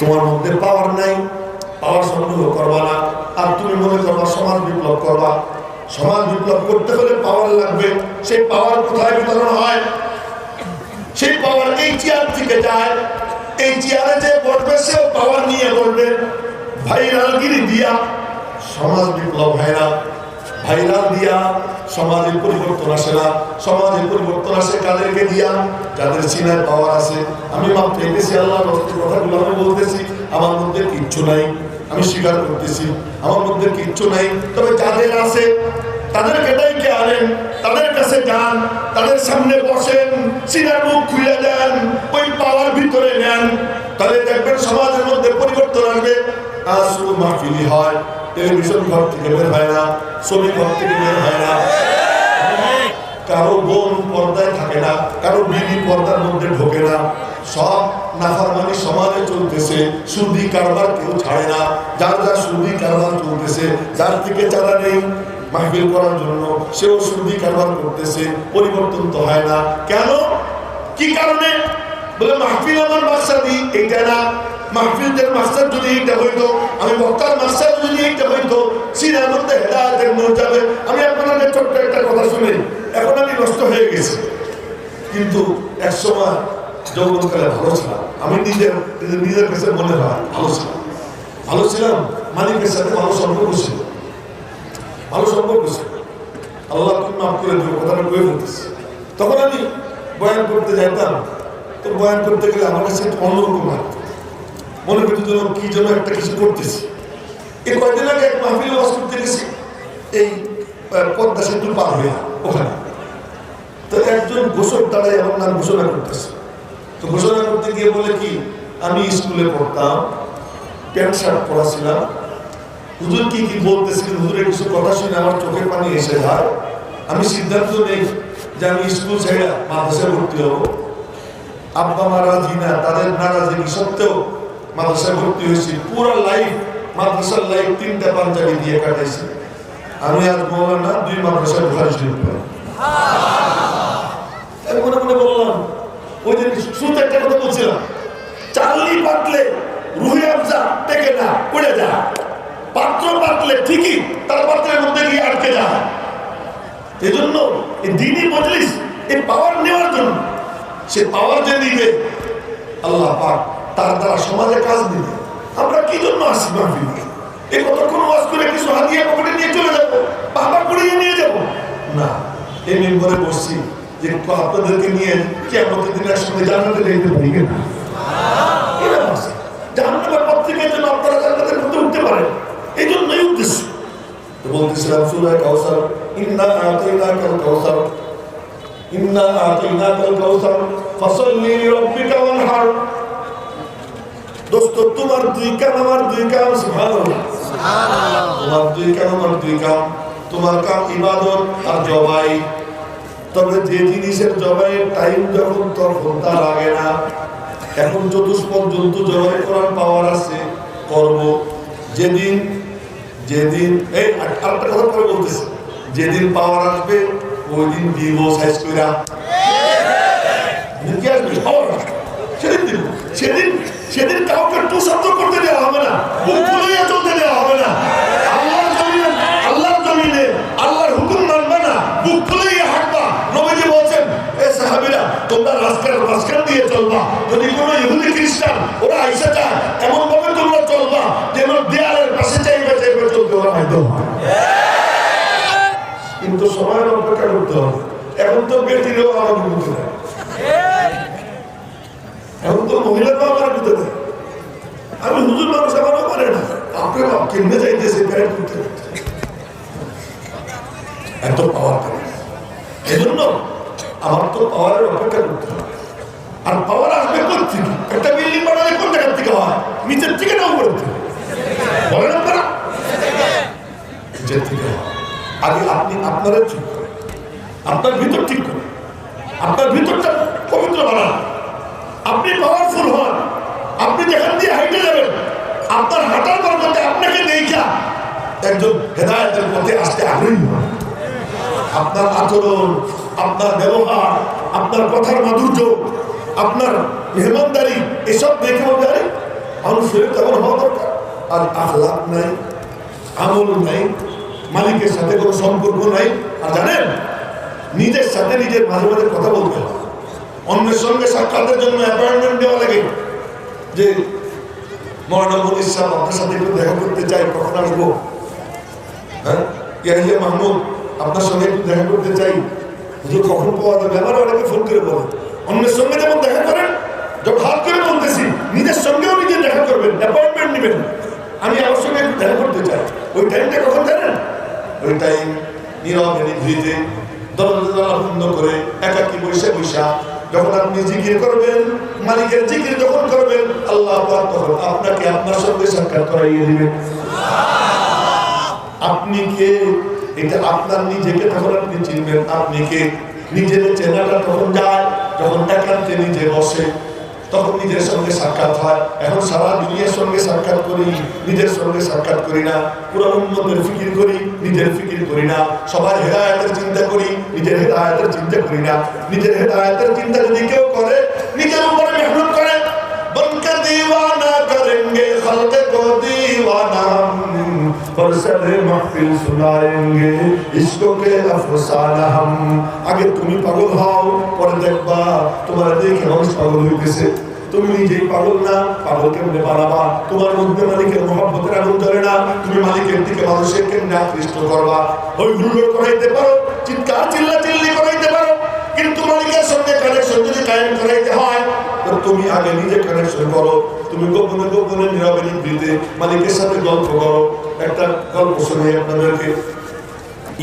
তোমার মধ্যে পাওয়ার নাই পাওয়ার সংগ্রহ করবা না, আর তুমি মনে করবা সমাজ বিপ্লব করবা। সমাজ বিপ্লব করতে হলে পাওয়ার লাগবে। সেই পাওয়ার কোথায় বিতরণ হয়? সেই পাওয়ার এই চেয়ার থেকে যায়। এই চেয়ারে যে বসবে, সেও পাওয়ার নিয়ে বলবে ভাইরালগিরি দিয়া সমাজ বিপ্লব হয় না। ভাইরাল দিয়া সমাজের পরিবর্তন আসে না। সমাজের পরিবর্তন আসে কাদেরকে দিয়া? যাদের সিনায় পাওয়ার আছে। আমি মাপ পেয়েছি আল্লাহ কথাগুলো আমি বলতেছি। আমার মধ্যে কিচ্ছু নাই। আমি স্বীকার করতেছি, আমার মধ্যে কিচ্ছু নাই। তবে যাদের আছে, তাদেরকে ডাইকে আনেন, তাদের কাছে যান, তাদের সামনে বসেন সিনার মুখ খুলে দেন, ওই পাওয়ার ভিতরে নেন। তাহলে দেখবেন সমাজের মধ্যে পরিবর্তন আসবে। আজ শুধু মাহফিলি হয়, টেলিভিশন ঘর থেকে বের হয় না, ছবি ঘর থেকে বের হয় না। কারও বোন পর্দায় থাকে না, কারও বিবি পর্দার মধ্যে ঢোকে না। সব নাফারমানি সমাজে চলতেছে, সুদি কারবার কেউ ছাড়ে না। যার যার সুদি কারবার চলতেছে, যার থেকে চাঁদা নেই। মাহফিল করার জন্য সেও সুদি কারবার করতেছে, পরিবর্তন তো হয় না। কেন? কি কারণে? বলে, মাহফিল আমার মাকসাদি এইটা না। মাহফিলদের মাস্টার যদি এইটা হইতো, আমি বক্তার মাস্টার যদি এইটা হইতো সিনার মধ্যে হেদায়তের মন যাবে। আমি আপনাদের ছোট্ট একটা কথা শুনি, এখন আমি নষ্ট হয়ে গেছি। কিন্তু এক সময় যৌবনকালে ভালো ছিলাম। আমি নিজের, নিজের- কাছে মনে হয়, ভালো ছিলাম। ভালো ছিলাম মালিকের সাথে ভালো সম্পর্ক ছিল। ভালো সম্পর্ক ছিল। আল্লাহ তুমি মাফ করে দেবো কথাটা বয়ে ফেলতেছি। তখন আমি বয়ান করতে যাইতাম তো বয়ান করতে গেলে আমার কাছে একটু অন্যরকম লাগতো। মনে করতে যেন কি যেন একটা কিছু করতেছি। এই কয়েকদিন আগে এক মাহফিলে করতে গেছি, এই পদ্মা সেতু পার হয়ে ওখানে। তো একজন ঘোষক দাঁড়ায় আমার নাম ঘোষণা করতেছে। তো ঘোষণা করতে গিয়ে বলে কি, আমি স্কুলে পড়তাম, প্যান্ট, শার্ট পড়াছিলাম হুজুর কি কি বলতেছি হুজুরের কিছু কথা শুনে আমার চোখের পানি এসে যায়। আমি সিদ্ধান্ত নেই যে আমি স্কুল ছেড়ে মাদ্রাসায় ভর্তি হব। আব্বা মা রাজি না, তাদের নারাজি সত্ত্বেও মাদ্রাসায় ভর্তি হয়েছি। পুরো লাইফ মাদ্রাসার লাইফ তিনটা পাঞ্জাবি দিয়ে কাটাইছি। আমি আর মৌলানা দুই মাদ্রাসায় বুখারি শরীফ। মনে মনে বললাম, ওই দিন শুরুতে একটা কথা বলছিলাম চালনি পাতলে রুহে আফজা টেকে না, পড়ে যায় পাত্র পাতলে ঠিকই, তার পাত্রের মধ্যে গিয়ে আটকে যায় এই জন্য এই দিনই মজলিস, এই পাওয়ার নেওয়ার জন্য সে পাওয়ার যে নিবে আল্লাহ পাক তার দ্বারা সমাজে কাজ দিবে। আমরা কি জন্য আসি মাহফিলে? এই কতক্ষণ ওয়াজ করে কিছু হাতিয়ে পকেটে নিয়ে চলে যাব? বাবা কুড়িয়ে নিয়ে যাব? না এই মেম্বারে বসছি যে আপনাদেরকে নিয়ে কেমন দিন একসঙ্গে জানাতে যেতে পারি যেন আপনারা জান্নাতের মধ্যে উঠতে পারেন। এই জন্যই উদ্দেশ্য। বলতেছিলাম, সুরায় কাউসার, ইন্না আতাইনাকাল কাউসার ইন্না আতাইনাকাল কাউসার, ফাসাল্লি লিরাব্বিকা ওয়ানহার। দোস্ত, তোমার দুই কাম আমার দুই কাম সুবহানাল্লাহ। তোমার দুই কাম আমার দুই কাম তোমার কাম ইবাদত আর জবাই। তবে যে জিনিসের জবাইয়ের টাইম যখন তখন তা লাগে না, এখন চতুষ্পদ জন্তু জবাই করার পাওয়ার আছে করব যেদিন যেদিন, এই আর- আরেকটা কথা পরে বলতেছি। যেদিন পাওয়ার আসবে ওই দিন দিব সাইজ কইরা কি আসবে সেদিন দিব সেদিন সেদিন কাউকে টু শব্দ করতে দেওয়া হবে না মুখ তোমরা রাস্তার রাস্তার দিয়ে চলবা যদি কোনো ইহুদি খ্রিস্টান ওরা আইসা যায় এমন ভাবে তোমরা চলবা যেন দেয়ালের পাশে চাইবে চাইবে চলতে ওরা হয়তো কিন্তু সময়ের অপেক্ষা করতে হবে। এখন তো বেটিরও আমার বুঝতে এখন তো মহিলারাও আমার বুঝতে দেয় আমি হুজুর মানুষ আমারও পারে না। আপনারা কেমনে যাইতেছে প্যারেন্ট করতে করতে। এত পাওয়ার করে এজন্য আমার তো পাওয়ারের অপেক্ষা করতে হবে। আর পাওয়ার আসবে থেকে একটা বিল্ডিং বানালে কোন জায়গার থেকে হয়? নিচের থেকে না উপরের থেকে? বলেন আপনারা? নিচের থেকে হয়। আগে আপনি আপনারা ঠিক করেন। আপনার ভিতর ঠিক করেন। আপনার ভিতরটা পবিত্র বানান। আপনি পাওয়ারফুল হন। আপনি যেখান দিয়ে হাইটে যাবেন, আপনার হাঁটার বরকতে আপনাকে দেখা একজন হেদায়তের পথে আসতে আগ্রহী আপনার আচরণ, আপনার ব্যবহার, আপনার কথার মাধুর্য, আপনার মেহমানদারি, এসব দেখে বলবে আরে মানুষের তেমন হওয়া দরকার। আর আখলাপ নাই, আমল নাই মালিকের সাথে কোনো সম্পর্ক নাই। আর জানেন, নিজের সাথে নিজের মাঝে মাঝে কথা বলতে হয়। অন্যের সঙ্গে সাক্ষাতের জন্য অ্যাপয়েন্টমেন্ট দেওয়া লাগে। যে মনির সাহেব আপনার সাথে একটু দেখা করতে চাই কখন আসব? হ্যাঁ? ইয়াহিয়া মাহমুদ, আপনার সঙ্গে একটু দেখা করতে চাই। হুজুর, কখন পাওয়া যাবে? আবার অনেকে ফোন করে বলে। অন্যের সঙ্গে যেমন দেখা করেন, যখন হাত করে বলতেছি, নিজের সঙ্গেও নিজে দেখা করবেন অ্যাপয়েন্টমেন্ট নেবেন। আমি আমার সঙ্গে একটু দেখা করতে চাই। ওই টাইমটা কখন জানেন? ওই নীরবে নিভৃতে দরজা বন্ধ করে একাকি বসে বৈশা যখন আপনি জিকির করবেন, মালিকের জিকির যখন করবেন, আল্লাহ তখন আপনাকে আপনার সঙ্গে সাক্ষাৎ করাইয়ে দিবেন। আপনি কে? এটা আপনার নিজেকে তখন আপনি চিনবেন। আপনি কে? নিজের চেনাটা তখন যায়, যখন একান্তে নিজে বসে। তখন নিজের সঙ্গে সাক্ষাৎ হয়। এখন সারা দুনিয়ার সঙ্গে সাক্ষাৎ করি, নিজের সঙ্গে সাক্ষাৎ করি না। পুরো উন্নতের ফিকির করি, নিজের ফিকির করি না। সবার হেদায়তের চিন্তা করি, নিজের হেদায়তের চিন্তা করি না। নিজের হেদায়তের চিন্তা যদি কেউ করে, নিজের উপরে মেহনত করে। বনকে দিওয়ানা করেঙ্গে খালকে কো দিওয়ানা। और सरे महफिल सुनाएंगे इसको के अफसाना हम আগে তুমি পাগল হও পরে দেখবা তোমার দেখে মানুষ পাগল হইতেছে তুমি নিজেই পাগল না পাগল কেমনে বানাবা তোমার মধ্যে মালিকের মহব্বতের আগুন জ্বলে না তুমি মালিকের দিকে মানুষের কেমনে আকৃষ্ট করবা ওই হুল্লোড় করাইতে পারো চিৎকার চিল্লা চিল্লি করাইতে পারো কিন্তু মালিকের সঙ্গে কানেকশন যদি কায়েম করাইতে হয় তো তুমি আগে নিজে কানেকশন করো, তুমি গোপনে গোপনে নীরবে নিবৃতে মালিকের সাথে গল্প করো। একটা গল্প শুনে আপনাদেরকে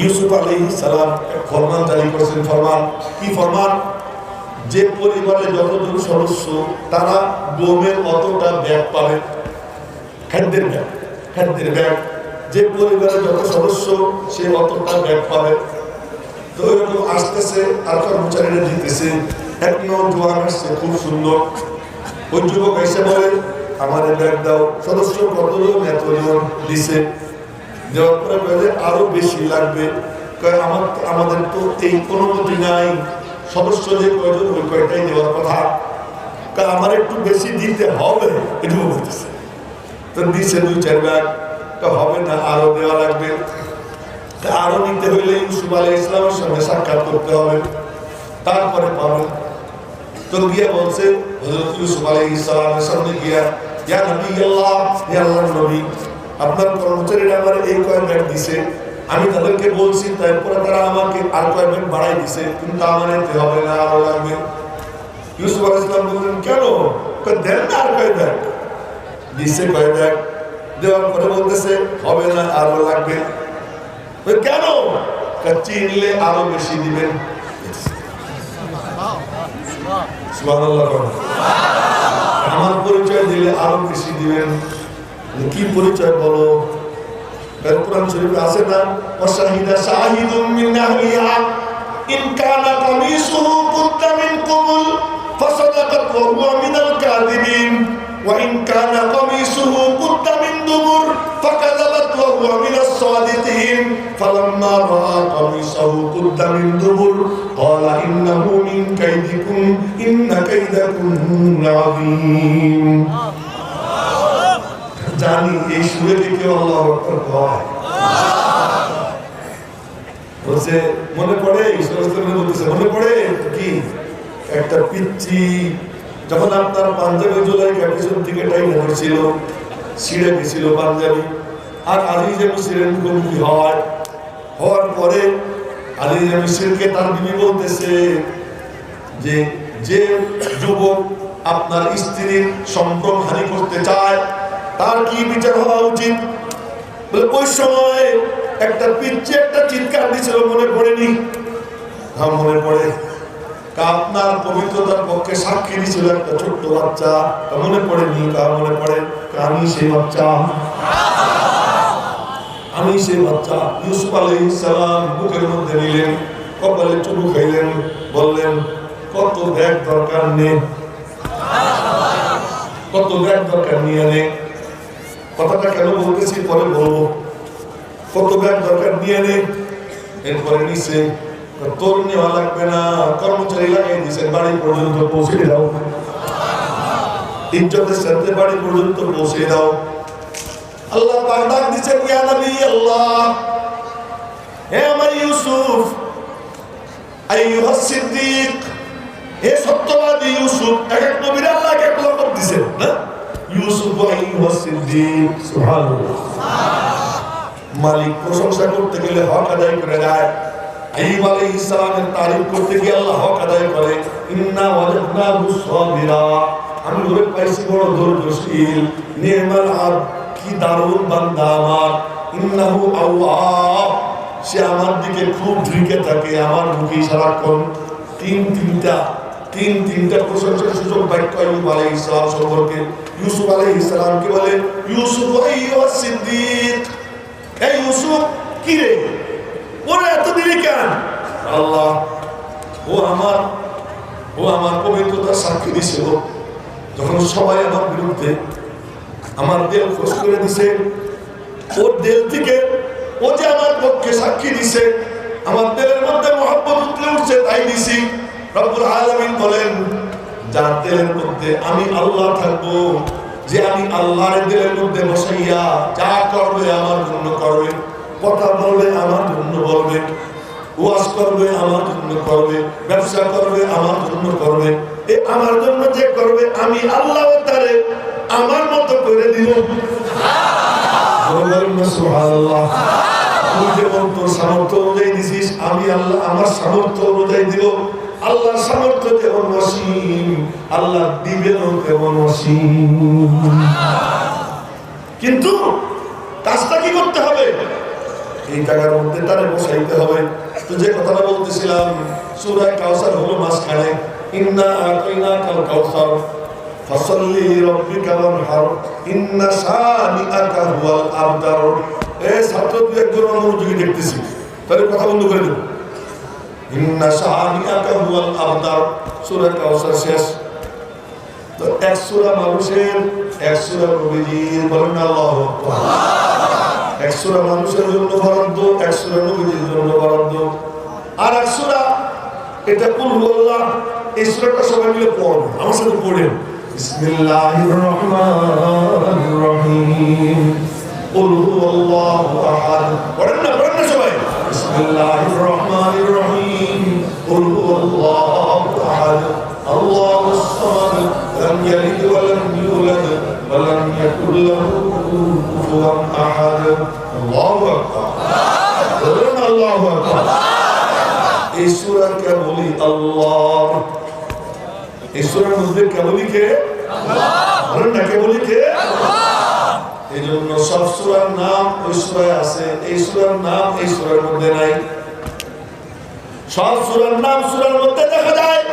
ইউসুফ আলী সালাম ফরমান জারি করেছেন। ফরমান, কি ফরমান? যে পরিবারে যতজন সদস্য, তারা গমের অতটা ব্যাগ পাবে খাদ্যের ব্যাগ খাদ্যের ব্যাগ। যে পরিবারে যত সদস্য, সে অতটা ব্যাগ পাবে তো এরকম আসতেছে, আর কর্মচারীরা দিতেছে। এক নজওয়ান আসছে, খুব সুন্দর। ওই যুবক এসে বলে আমাদের ব্যাগ দাও। সদস্য কতজন, এতজন দিছে। দেওয়ার পরে আরও বেশি লাগবে। আমার আমাদের তো এই কোনো অনুমতি নাই। সদস্য যে কয়জন, ওই কয়টাই দেওয়ার কথা। আমার একটু বেশি দিতে হবে। এটুকু বলতেছে। তো দিছে দুই, চার ব্যাগ। তো হবে না, আরও দেওয়া লাগবে। আরও নিতে হইলে ইউসুফ আলাই ইসলামের সঙ্গে সাক্ষাৎ করতে হবে। তারপরে পাবে তো গিয়ে বলছে হজরত ইউসুফ আলাই ইসলামের সামনে গিয়া, ইয়া নবী, আল্লাহ ইয়া আল্লাহর নবী, আপনার কর্মচারীরা আমার এই কয় ব্যাগ দিছে। আমি তাদেরকে বলছি, তারপরে তারা আমাকে আর কয় ব্যাগ বাড়াই দিছে, কিন্তু আমার এতে হবে না, আরও লাগবে। ইউসুফ আলাই ইসলাম বললেন, কেন? দেন না আর কয় ব্যাগ। দিছে কয় ব্যাগ, দেওয়ার পরে বলতেছে, হবে না, আরও লাগবে। কেন? চিনলে আরও বেশি দিবেন। আমার পরিচয় দিলে আরও বেশি দিবেন। কি পরিচয় বলো? আছে না? ওয়াশাহিদা শাহিদুম কানা মিন وهو من الصادقين فلما رأى قميصه قد من دبر قال إنه من كيدكم إن كيدكم عظيم জানি এই সুরে থেকে আল্লাহ আকবার কয় বলছে মনে পড়ে ঈশ্বর বলতেছে মনে পড়ে কি একটা পিচ্ছি যখন আপনার পাঞ্জাবি জুলাই পিছন থেকে টাইম হয়েছিল ছিঁড়ে গেছিল পাঞ্জাবি আর আলী যে মিশিরের মুখোমুখি হয় হওয়ার পরে আলী যে মিশিরকে তার বিবি বলতেছে যে যে যুবক আপনার স্ত্রীর সম্ভ্রম হানি করতে চায়, তার কি বিচার হওয়া উচিত? বলে, ওই সময় একটা পিচ্ছে একটা চিৎকার দিছিল, মনে পড়েনি? হ্যাঁ মনে পড়ে। আপনার পবিত্রতার পক্ষে সাক্ষী দিছিল একটা ছোট্ট বাচ্চা মনে পড়েনি কার মনে পড়ে আমি সেই বাচ্চা আমি সেই বাচ্চা ইউসুফ আলাই সালাম বুকের মধ্যে নিলেন, কপালে চুমু খাইলেন, বললেন, কত ব্যাগ দরকার নেই কত ব্যাগ দরকার নিয়ে নে কথাটা কেন বলতেছি পরে বলব। কত ব্যাগ দরকার নিয়ে নে এরপরে নিচে, তোর নেওয়া লাগবে না, কর্মচারী লাগাই দিছে বাড়ি পর্যন্ত পৌঁছে দাও। ইজ্জতের সাথে বাড়ি পর্যন্ত পৌঁছে দাও। আল্লাহ পাক ডাক দিচ্ছেন ইয়া নবী আল্লাহ, হে আমার ইউসুফ, আইয়ুহাস সিদ্দিক, হে সত্যবাদী ইউসুফ এক নবীর আল্লাহ এক এক লকব দিছেন না? ইউসুফ আইয়ুহাস সিদ্দিক, সুবহানাল্লাহ। মালিক প্রশংসা করতে গেলে হক আদায় করে যায় আইয়ুব আলাইহিস সালামের তারিফ করতে গিয়ে আল্লাহ হক আদায় করে। ইন্না ওয়াজাদনাহু সাবিরা আমি ওরে পাইছি বড় ধৈর্যশীল, নির্মল আব কি দারুণ বান্দা আমার। ইন্নাহু আওয়াব সে আমার দিকে খুব ঝুঁকে থাকে, আমার মুখে সারাক্ষণ তিন তিনটা তিন তিনটা প্রশংসার সুযোগ বাক্য আইয়ুব আলাইহিস সালাম সম্পর্কে। ইউসুফ আলাইহিস সালামকে বলে? ইউসুফ সিদ্দিক। এই ইউসুফ, কি রে? ওরা এত দিলি কেন? আল্লাহ, ও আমার ও আমার পবিত্রতার সাক্ষী দিছিল যখন সবাই আমার বিরুদ্ধে আমার দেল খোঁজ করে দিছে। ওর দেল থেকে ও যে আমার পক্ষে সাক্ষী দিছে, আমার দেলের মধ্যে মহব্বত উঠলে উঠছে, তাই দিছি। রব্বুল আলামিন বলেন, যার দেলের মধ্যে আমি আল্লাহ থাকব, যে আমি আল্লাহর দিলের মধ্যে বসাইয়া যা করবে আমার জন্য করবে, কথা বলবে আমার জন্য বলবে, ওয়াজ করবে আমার জন্য করবে, ব্যবসা করবে আমার জন্য করবে। আমার জন্য যে করবে, আমি আল্লাহ তারে আমার মতো করে দিব। আল্লাহ, আমার সামর্থ্য আল্লাহর সামর্থ্য আল্লাহ কিন্তু কাজটা কি করতে হবে? এই জায়গার মধ্যে তারে বসাইতে হবে। তো যে কথাটা বলতেছিলাম সুরায় কাউসার হলো মাঝখানে। ইন্না আতাইনা কাল কাউসার, ফসল্লি রব্বিকা ওয়ানহার, ইন্না শানিআকা হুয়াল আবতার এ ছাত্র, তুই একজন মনোযোগী দেখতেছি তাহলে কথা বন্ধ করে দেব। ইন্না শানিআকা হুয়াল আবতার সূরা কাউসার শেষ। তো এক সূরা মানুষের, এক সূরা নবীজির, বলেন আল্লাহু আকবার। এক সূরা মানুষের জন্য বরাদ্দ, এক সূরা নবীজির জন্য বরাদ্দ। আর এক সূরা, এটা কুল হুয়াল্লাহ। এই সূরাটা সবাই মিলে পড়ুন আমার সাথে পড়েন বিসমিল্লাহির রহমানির রহিম قل هو الله احد পড়েন না পড়েন না সবাই বিসমিল্লাহির রহমানির রহিম قل هو الله احد الله الصمد لم يلد ولم يولد ولم يكن له كفوا احد الله اكبر বলুন আল্লাহু আকবার এই সূরা কে বলি আল্লাহ এই সূরার মধ্যে কে বলি কে? আল্লাহ! বলেন না কে বলি কে? আল্লাহ! এই জন্য সব সূরার নাম ওই সূরায় আছে এই সূরার নাম এই সূরার মধ্যে নাই। সব সূরার নাম সূরার মধ্যে দেখা যায়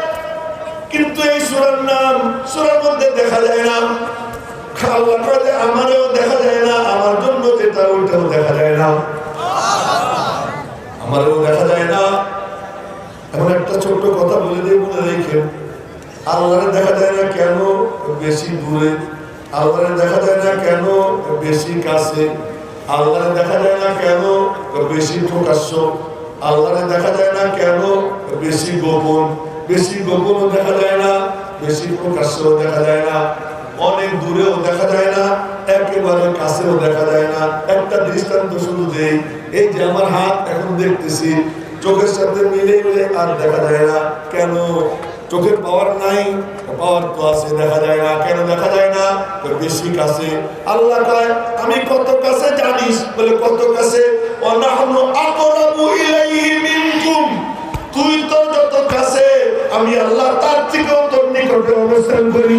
কিন্তু এই সূরার নাম সূরার মধ্যে দেখা যায় না। আল্লাহ কয় আমারও দেখা যায় না আমার জন্য যেটা ওইটাও দেখা যায় না। আমারও দেখা যায় না। এমন একটা ছোট্ট কথা বলে দিয়ে মনে রেখে। আল্লাহরে দেখা যায় না কেন বেশি দূরে? আল্লাহরে দেখা যায় না কেন বেশি কাছে? আল্লাহরে দেখা যায় না কেন বেশি প্রকাশ্য? আল্লাহরে দেখা যায় না কেন বেশি গোপন? বেশি গোপনও দেখা যায় না, বেশি প্রকাশ্যও দেখা যায় না। অনেক দূরেও দেখা যায় না, একেবারে কাছেও দেখা যায় না। একটা দৃষ্টান্ত শুধু দেই, এই যে আমার হাত এখন দেখতেছি, চোখের সাথে মিলে মিলে আর দেখা যায় না। কেন? চোখের পাওয়ার নাই, পাওয়ার তো আছে, দেখা যায় না। কেন দেখা যায় না? তোর বেশি কাছে। আল্লাহ কয়, আমি কত কাছে জানিস? বলে, কত কাছে? তুই তো যত কাছে, আমি আল্লাহ তার থেকেও তোর নিকটে অবস্থান করি।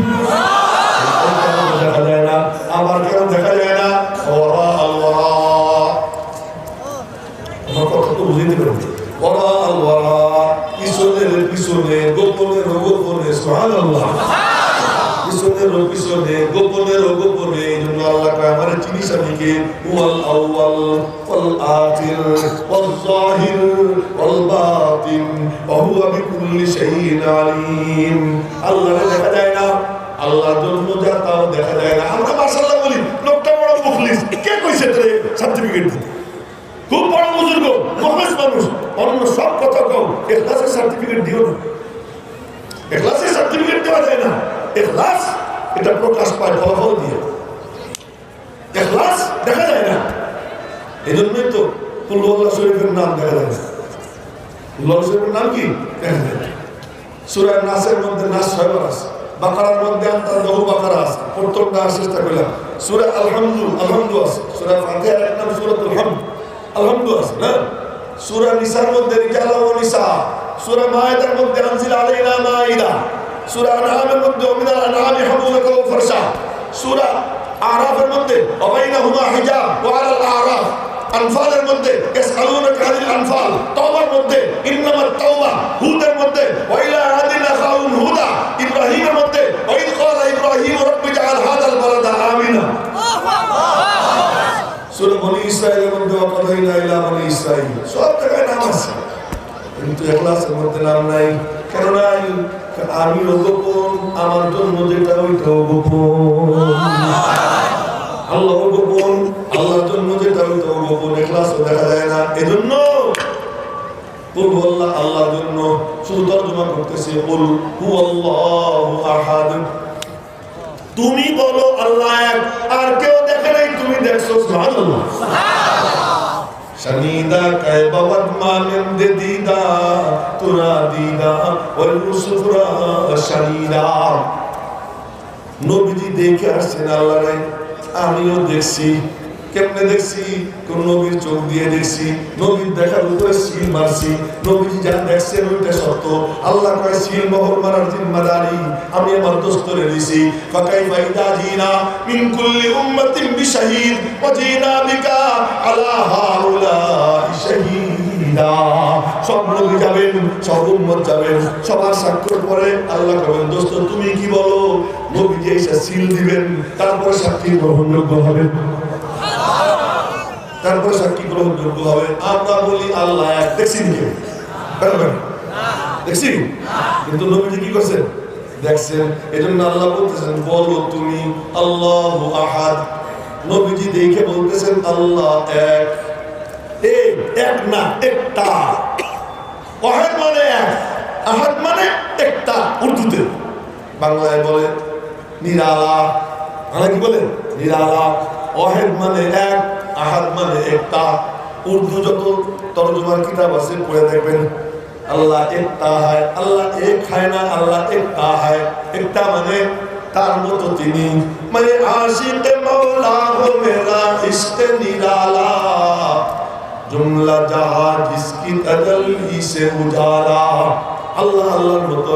ওয়াল বাতিন ওয়া হুয়া বিকুল্লি শাইইন আলিম আল্লাহরে দেখা যায় না। জন্য যা তাও দেখা যায় না। আমরা মাশাআল্লাহ বলি, লোকটা বড় মুখলিস। কে কইছে তোরে সার্টিফিকেট দিতে? খুব বড় বুজুর্গ মহাজ মানুষ। অন্য সব কথা কও, এখলাসের সার্টিফিকেট দিও না। এখলাসের সার্টিফিকেট দেওয়া যায় না। এখলাস, এটা প্রকাশ পায় ফলাফল দিয়ে এখলাস দেখা যায় না এই জন্যই তো কুল্লুল্লাহ শরীফের নাম দেখা যায় না। কুল্লুল্লাহ শরীফের নাম কি? দেখা যায়। সুরায় নাসের মধ্যে নাস ছয়বার আছে। বাকারার মধ্যে আন্তার বহু বাকারা আছে। প্রত্যেকটা আর চেষ্টা করলাম। সুরা আলহামদু আলহামদু আছে। সুরা ফাতিহার এক নাম সুরাতুল হামদ। আলহামদু আছে না? সুরা নিসার মধ্যে রিজাল ও নিসা। সুরা মায়েদার মধ্যে আনজিল আলাইনা মাইদা। সুরা আনআমের মধ্যে ওমিনাল আনআমি হামুলাকা ওয়া ফারশা। সুরা আরাফের মধ্যে অবাইনাহুমা হিজাব ওয়া আলাল আরাফ। আনফালের মধ্যে আনফাল, তাওবার মধ্যে, ইন্নামাত তাওবা, হুদের মধ্যে ওয়াইলা আদিনা খাউন হুদা, ইব্রাহিমের মধ্যে ওয়াইদ ক্বালা ইব্রাহিম রাব্বি জাআল হাদাল বালাদা, আমিনা। সূরা বনি ইসরাঈলের মধ্যে ওয়াকাদাইনা ইলা বনি ইসরাঈল। সব জায়গায় নাম আছে, কিন্তু ইখলাসের মধ্যে নাম নাই। কেন নাই আমি গোপন আমার জন্য যেটা ওইটাও গোপন। আল্লাহ গোপন আল্লাহর জন্য যেটা ওইটাও গোপন এখলাস দেখা যায় না এজন্য বলবো আল্লাহ আল্লাহর জন্য শুধু তর্জমা করতেছে বল হু আল্লাহু আহাদ তুমি বলো আল্লাহ এক আর কেউ দেখে নাই তুমি দেখছো সুবহানাল্লাহ شنيدا كيف ودما من ديدا ترى ديدا والمسفرا شنيدا নবীজি দেখে আসছেন আল্লাহ আমিও দেখছি কেমনে দেখছি? কোন নবীর চোখ দিয়ে দেখছি। নবীর দেখার উপরে সিল মারছি। নবীজি যা দেখছেন ওইটা সত্য। আল্লাহ কয় সিল মোহর মারার জিম্মাদারি আমি আমার দোস্তরে দিছি ফাকাই ফাইদা জিনা মিন কুল্লি বিশাহিদ বিকা আলা হাউলা সব নবী যাবেন, সব উম্মত যাবেন। সবার স্বাক্ষর পরে আল্লাহ কবেন দোস্ত, তুমি কি বলো? নবীজি এসে সিল দিবেন। তারপরে সাক্ষী গ্রহণযোগ্য হবে তারপরে সাক্ষী গ্রহণযোগ্য হবে। আমরা বলি আল্লাহ এক। দেখছি? দেখছি কিন্তু নবীজি কি করছেন? দেখছেন। এই জন্য আল্লাহ বলতেছেন, বলো তুমি আল্লাহ আহাদ। নবীজি দেখে বলতেছেন, আল্লাহ এক। এক না, একটা। ওয়াহেদ মানে এক, আহাদ মানে একটা, উর্দুতে। বাংলায় বলে, নিরালা। বাংলা কি বলে? নিরালা। ওয়াহেদ মানে এক, আহাদ মানে একটা উর্দু যত তরজমার কিতাব আছে, পড়ে দেখবেন, আল্লাহ একটা হয়, আল্লাহ এক হয় না, আল্লাহ একটা হয়। একটা মানে তার মতো তিনি। মানে আশিক মৌলা হো মেরা ইশক নিরালা। জুমলা জাহা জিসকি তজল্লি সে উজালা। আল্লাহ আল্লাহর মতো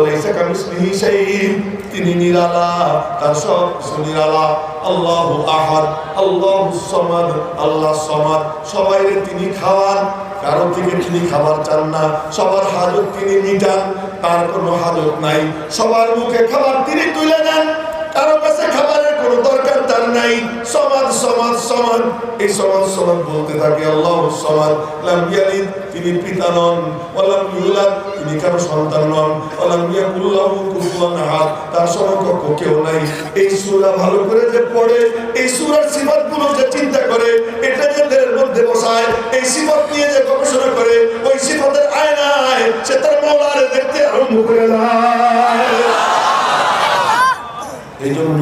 তিনি নিরালা, তার সব কিছু নিরালা। আল্লাহু আহাদ, আল্লাহু সামাদ, আল্লাহ সামাদ। সবাইরে তিনি খাওয়ান কারও থেকে তিনি খাবার চান না। সবার হাজত তিনি মিটান, তার কোনো হাজত নাই। সবার মুখে খাবার তিনি তুলে দেন, কারও কাছে তার নাই সমাজ সমাজ সমান। এই সমাজ সমান বলতে থাকে আল্লাহ ইয়ালিদ, তিনি পিতা নন। ইউলাদ, তিনি কারও সন্তান নন? কুফুয়ান আহাদ, তার সমকক্ষ কেউ নাই। এই ভালো করে যে পড়ে, এই যে চিন্তা করে, এটা যে দেহের মধ্যে বসায়, এই সিফাত নিয়ে যে গবেষণা করে, ওই সিফাতের আয়নায় সে তার মাওলারে দেখতে আরম্ভ করে দেয়। এই জন্য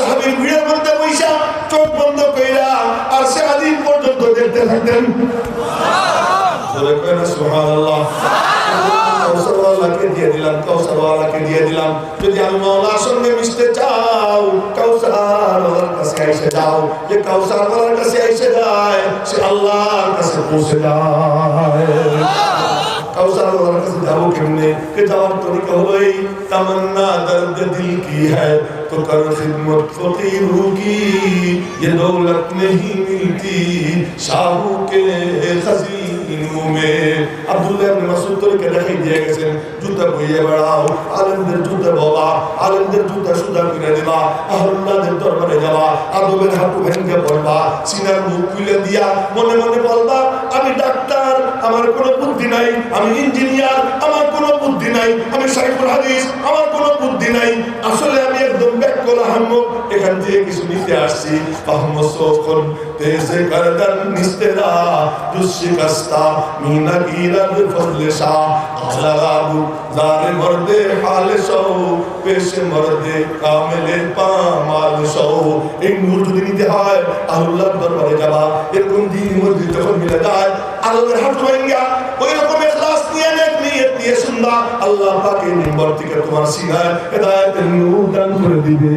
সাহাবীর ভিড়ের মধ্যে বৈশা চোখ বন্ধ কইরা আর সে আদিম পর্যন্ত দেখতে থাকতেন। সুবহানাল্লাহ। দিয়ে দিলাম কাউসারওয়ালাকে দিয়ে দিলাম। যদি আমি যাও। যে কাউসারওয়ালার কাছে এসে যায়, সে আল্লাহর কাছে পৌঁছে যায়। কাউসার ওয়ালার কাছে যাবো কেমনে কে যাওয়ার তরিকা হলো এই তামান্না দর্দ দিল কি হ্যায় तो कर खिदमत फकीरों की ये दौलत नहीं मिलती शाहू के खजीनों में আব্দুল্লাহ ইবনে মাসউদ তরিকে দেখাই দিয়ে গেছেন জুতা বইয়ে বেড়াও আলেমদের জুতা বাবা আলেমদের জুতা সুদা করে দিবা আহল্লাদের দরবারে যাবা আদবের হাঁটু ভেঙে পড়বা সিনার মুখ খুলে দিয়া মনে মনে বলবা আমি ডাক্তার আমার কোনো বুদ্ধি নাই, আমি ইঞ্জিনিয়ার, আমার কোনো বুদ্ধি নাই, আমি সাইকুল হাদিস, আমার কোনো বুদ্ধি নাই। আসলে আমি একদম ব্যাক করা হাম্মক এখান থেকে কিছু নিতে আসছি। ফাহমো সোখন তেজে করদন নিস্তেরা মিনা জারে মর্দে হাল মর্দে কামেলে পামাল এই নূর যদি নিতে হয়, আল্লাহর দরবারে যাবা। এরকম দিন মধ্যে যখন মিলে যায় আলোদের হাত ভাঙ্গা ওই রকম ইখলাস নিয়ে নেক নিয়ত নিয়ে শুনবা, আল্লাহ পাকের মিম্বর থেকে তোমার সিনায় হেদায়েতের নূর দান করে দিবে।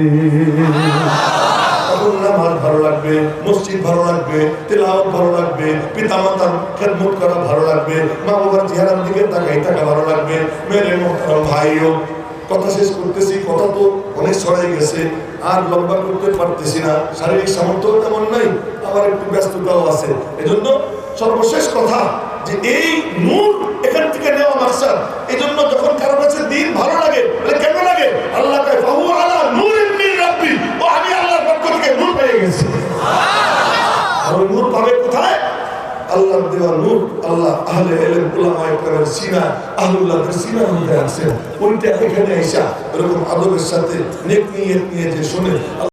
কথা শেষ করতেছি, কথা তো অনেক ছড়াই গেছে, আর লম্বা করতে পারতেছি না, শারীরিক সামর্থ্য তেমন নাই, আবার একটু ব্যস্ততাও আছে। এজন্য সর্বশেষ কথা যে এই নূর এখান থেকে নেওয়া মাকসাদ। এই জন্য যখন কারও কাছে দিন ভালো লাগে কেন লাগে? আল্লাহ কয় বাহু আলা রাব্বি। ও, আমি আল্লাহর পক্ষ থেকে নূর পেয়ে গেছি। আর নূর পাবে কোথায়? আল্লাহর দেওয়া নূর আল্লাহ আহলে এলেম সিনা মধ্যে আছে ওইটা এখানে এসা এরকম আদবের সাথে নেক নিয়ে নিয়ে যে শুনে